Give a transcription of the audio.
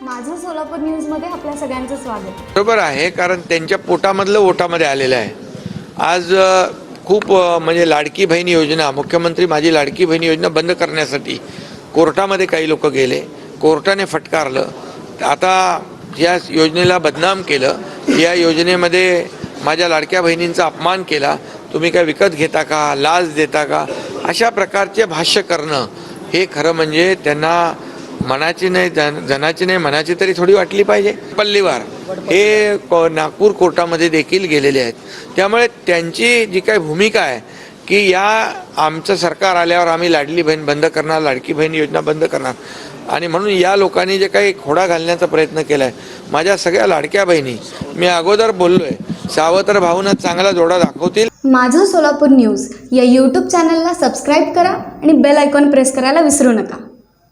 सोलापूर न्यूजमध्ये आपल्या सगळ्यांचं स्वागत. बरोबर आहे कारण त्यांच्या पोटामधलं ओटामध्ये आलेलं आहे. आज अ, खूप अ, म्हणजे लाडकी बहीण योजना मुख्यमंत्री माझी लाडकी बहीण योजना बंद करण्यासाठी कोर्टामध्ये काही लोक गेले. कोर्टाने फटकारलं. आता या योजनेला बदनाम केलं. या योजनेमध्ये माझ्या लाडक्या बहिणींचा अपमान केला. तुम्ही काय विकत घेता का? लाच देता का? अशा प्रकारचे भाष्य करणं हे खरं म्हणजे त्यांना मनाची नाही जनाची नाही मनाची तरी थोडी वाटली पाहिजे. पल्लीवार हे नागपूर कोर्टामध्ये देखील गेलेले आहेत. त्यामुळे त्यांची जी काही भूमिका आहे की या आमचं सरकार आल्यावर आम्ही लाडली बहीण बंद करणार लाडकी बहीण योजना बंद करणार. आणि म्हणून या लोकांनी जे काही खोडा घालण्याचा प्रयत्न केला आहे माझ्या सगळ्या लाडक्या बहिणी मी अगोदर बोललो आहे सावत्र भाऊना चांगला जोडा दाखवतील. माझं सोलापूर न्यूज या यूट्यूब चॅनलला सबस्क्राईब करा आणि बेल आयकॉन प्रेस करायला विसरू नका.